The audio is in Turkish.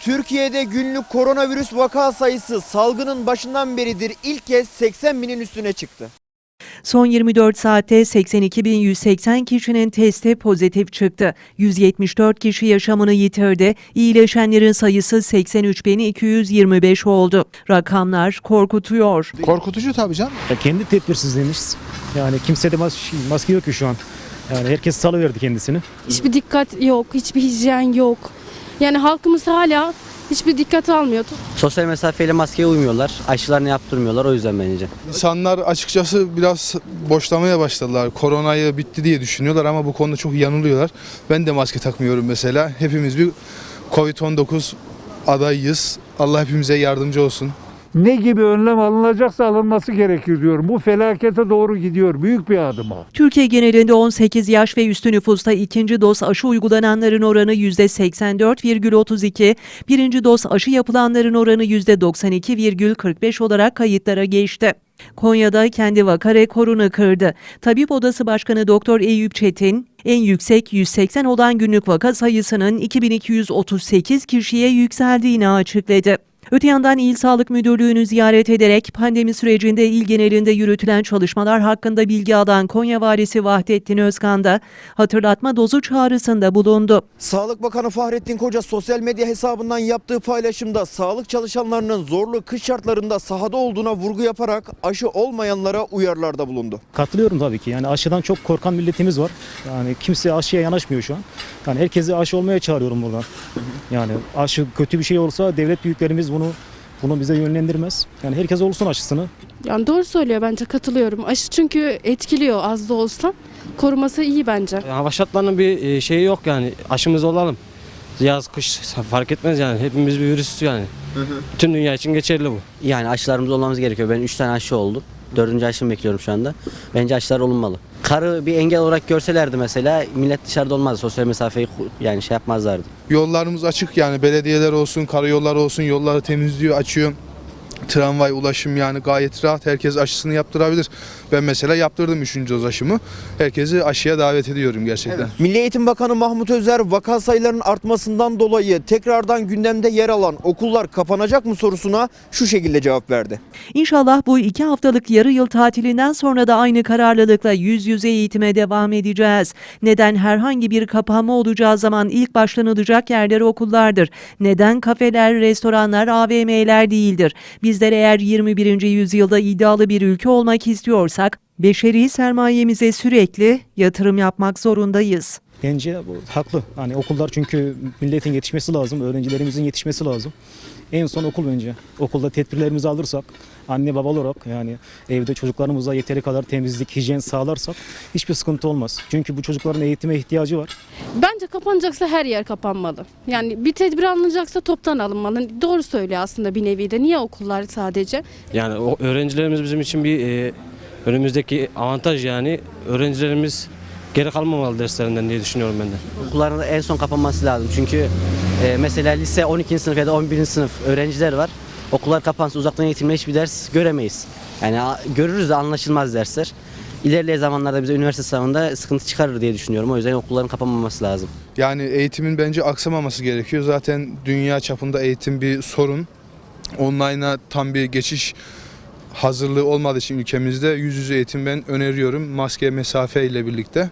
Türkiye'de günlük koronavirüs vaka sayısı salgının başından beridir ilk kez 80 binin üstüne çıktı. Son 24 saatte 82.180 kişinin testi pozitif çıktı. 174 kişi yaşamını yitirdi. İyileşenlerin sayısı 83.225 oldu. Rakamlar korkutuyor. Korkutucu tabii canım. Ya kendi tedbirsizliğimiz. Yani kimsede mas maske yok ki şu an. Yani herkes salıverdi kendisini. Hiçbir dikkat yok, hiçbir hijyen yok. Yani halkımız hala hiçbir dikkat almıyor. Sosyal mesafeyle maskeye uymuyorlar. Aşılarını yaptırmıyorlar o yüzden bence. İnsanlar açıkçası biraz boşlamaya başladılar. Koronayı bitti diye düşünüyorlar ama bu konuda çok yanılıyorlar. Ben de maske takmıyorum mesela. Hepimiz bir Covid-19 adayıyız. Allah hepimize yardımcı olsun. Ne gibi önlem alınacaksa alınması gerekir diyorum. Bu felakete doğru gidiyor. Büyük bir adım o. Türkiye genelinde 18 yaş ve üstü nüfusta ikinci doz aşı uygulananların oranı %84,32, birinci doz aşı yapılanların oranı %92,45 olarak kayıtlara geçti. Konya'da kendi vaka rekorunu kırdı. Tabip Odası Başkanı Doktor Eyüp Çetin, en yüksek 180 olan günlük vaka sayısının 2238 kişiye yükseldiğini açıkladı. Öte yandan İl Sağlık Müdürlüğü'nü ziyaret ederek pandemi sürecinde il genelinde yürütülen çalışmalar hakkında bilgi alan Konya Valisi Vahdettin Özkan da hatırlatma dozu çağrısında bulundu. Sağlık Bakanı Fahrettin Koca sosyal medya hesabından yaptığı paylaşımda sağlık çalışanlarının zorlu kış şartlarında sahada olduğuna vurgu yaparak aşı olmayanlara uyarılarda bulundu. Katılıyorum tabii ki. Yani aşıdan çok korkan milletimiz var. Yani kimse aşıya yanaşmıyor şu an. Yani herkesi aşı olmaya çağırıyorum buradan. Yani aşı kötü bir şey olsa devlet büyüklerimiz bunu bunu bize yönlendirmez. Yani herkes olsun aşısını. Yani doğru söylüyor bence katılıyorum. Aşı çünkü etkiliyor az da olsa. Koruması iyi bence. Hava şartlarının bir e, şeyi yok yani aşımız olalım. Yaz kış fark etmez yani hepimiz bir virüs yani. Bütün dünya için geçerli bu. Yani aşılarımız olmamız gerekiyor. Ben 3 tane aşı oldum. Dördüncü aşımı bekliyorum şu anda. Bence aşılar olunmalı. Karı bir engel olarak görselerdi mesela millet dışarıda olmazdı. Sosyal mesafeyi yani şey yapmazlardı. Yollarımız açık yani belediyeler olsun, karayolları olsun yolları temizliyor, açıyor. Tramvay ulaşım yani gayet rahat. Herkes aşısını yaptırabilir. Ben mesela yaptırdım 3. doz aşımı. Herkesi aşıya davet ediyorum gerçekten. Milli Eğitim Bakanı Mahmut Özer vaka sayılarının artmasından dolayı tekrardan gündemde yer alan okullar kapanacak mı sorusuna şu şekilde cevap verdi. İnşallah bu iki haftalık yarı yıl tatilinden sonra da aynı kararlılıkla yüz yüze eğitime devam edeceğiz. Neden herhangi bir kapanma olacağı zaman ilk başlanılacak yerler okullardır? Neden kafeler, restoranlar, AVM'ler değildir? Bizler eğer 21. yüzyılda iddialı bir ülke olmak istiyorsak beşeri sermayemize sürekli yatırım yapmak zorundayız. Bence bu haklı. Hani okullar çünkü milletin yetişmesi lazım, öğrencilerimizin yetişmesi lazım. En son okul bence. Okulda tedbirlerimizi alırsak, anne baba olarak yani evde çocuklarımıza yeteri kadar temizlik, hijyen sağlarsak hiçbir sıkıntı olmaz. Çünkü bu çocukların eğitime ihtiyacı var. Bence kapanacaksa her yer kapanmalı. Yani bir tedbir alınacaksa toptan alınmalı. Doğru söylüyor aslında bir nevi de. Niye okullar sadece? Yani o öğrencilerimiz bizim için bir e, önümüzdeki avantaj yani öğrencilerimiz geri kalmamalı derslerinden diye düşünüyorum ben de. Okulların en son kapanması lazım. Çünkü e, mesela lise 12. sınıf ya da 11. sınıf öğrenciler var. Okullar kapansa uzaktan eğitimle hiçbir ders göremeyiz. Yani görürüz de anlaşılmaz dersler. İlerleyen zamanlarda bize üniversite sınavında sıkıntı çıkarır diye düşünüyorum. O yüzden okulların kapanmaması lazım. Yani eğitimin bence aksamaması gerekiyor. Zaten dünya çapında eğitim bir sorun. Online'a tam bir geçiş hazırlığı olmadığı için ülkemizde yüz yüze eğitim ben öneriyorum. Maske, mesafe ile birlikte.